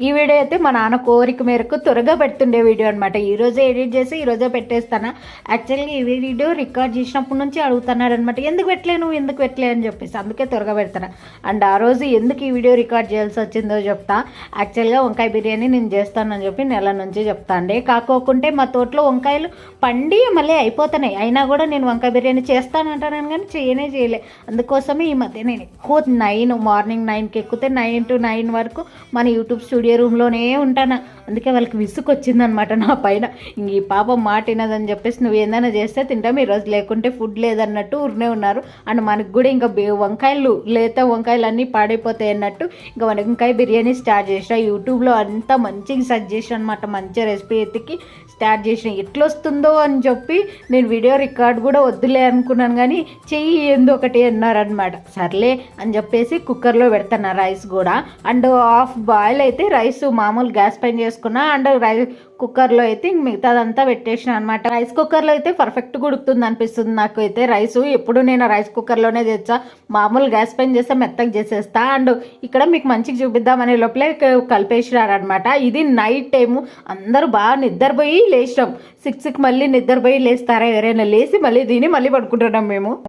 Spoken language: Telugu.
ఈ వీడియో అయితే మా నాన్న కోరిక మేరకు త్వరగా పెడుతుండే వీడియో అనమాట ఈరోజే ఎడిట్ చేసి ఈరోజే పెట్టేస్తాను. యాక్చువల్గా ఈ వీడియో రికార్డ్ చేసినప్పటి నుంచి అడుగుతున్నాడనమాట ఎందుకు పెట్టలేను ఎందుకు పెట్టలే? అని చెప్పేసి. అందుకే త్వరగా పెడతాను అండ్ ఆ రోజు ఎందుకు ఈ వీడియో రికార్డ్ చేయాల్సి వచ్చిందో చెప్తా. యాక్చువల్గా వంకాయ బిర్యానీ నేను చేస్తానని చెప్పి నెల నుంచి చెప్తా అండి. కాకోకుంటే మా తోటలో వంకాయలు పండి మళ్ళీ అయిపోతున్నాయి. అయినా కూడా నేను వంకాయ బిర్యానీ చేస్తానంటాను కానీ చేయనే చేయలే. అందుకోసమే ఈ మధ్య నేను ఎక్కువ నైన్ మార్నింగ్ నైన్కి ఎక్కితే నైన్ టు నైన్ వరకు మన యూట్యూబ్ స్టూడియో రూమ్లోనే ఉంటాను? అందుకే వాళ్ళకి విసుగు వచ్చిందనమాట నా పైన. ఇంక ఈ పాప మాట వినదని చెప్పేసి నువ్వు ఏదైనా చేస్తే తింటాం ఈరోజు లేకుంటే ఫుడ్ లేదన్నట్టు ఊరినే ఉన్నారు. అండ్ మనకు కూడా ఇంకా వంకాయలు లేత వంకాయలు అన్నీ పాడైపోతాయి అన్నట్టు ఇంకా వంకాయ బిర్యానీ స్టార్ట్ చేసిన. యూట్యూబ్లో అంతా మంచిగా సెర్చ్ చేసిన అనమాట మంచి రెసిపీ ఎత్తికి స్టార్ట్ చేసిన. ఎట్లా వస్తుందో అని చెప్పి నేను వీడియో రికార్డ్ కూడా వద్దులే అనుకున్నాను కానీ చెయ్యి ఏందో ఒకటి అన్నారనమాట. సర్లే అని చెప్పేసి కుక్కర్లో పెడతాను రైస్ కూడా. అండ్ హాఫ్ బాయిల్ అయితే రైస్ మామూలు గ్యాస్ పైన చేసుకున్నా అండ్ రైస్ కుక్కర్లో అయితే ఇంక మిగతాదంతా పెట్టేసిన అనమాట రైస్ కుక్కర్లో అయితే పర్ఫెక్ట్ ఉడుకుతుంది అనిపిస్తుంది నాకు అయితే రైస్ ఎప్పుడు నేను రైస్ కుక్కర్లోనే తెచ్చా మామూలు గ్యాస్ పైన చేస్తే మెత్తగా చేసేస్తా. అండ్ ఇక్కడ మీకు మంచిగా చూపిద్దామనే లోపలే కలిపేసినారనమాట ఇది నైట్ టైము. అందరూ బాగా నిద్రపోయి లేచినాం. సిక్స్కి మళ్ళీ నిద్రపోయి లేస్తారా ఎవరైనా లేచి మళ్ళీ దీని మళ్ళీ పడుకుంటున్నాం మేము.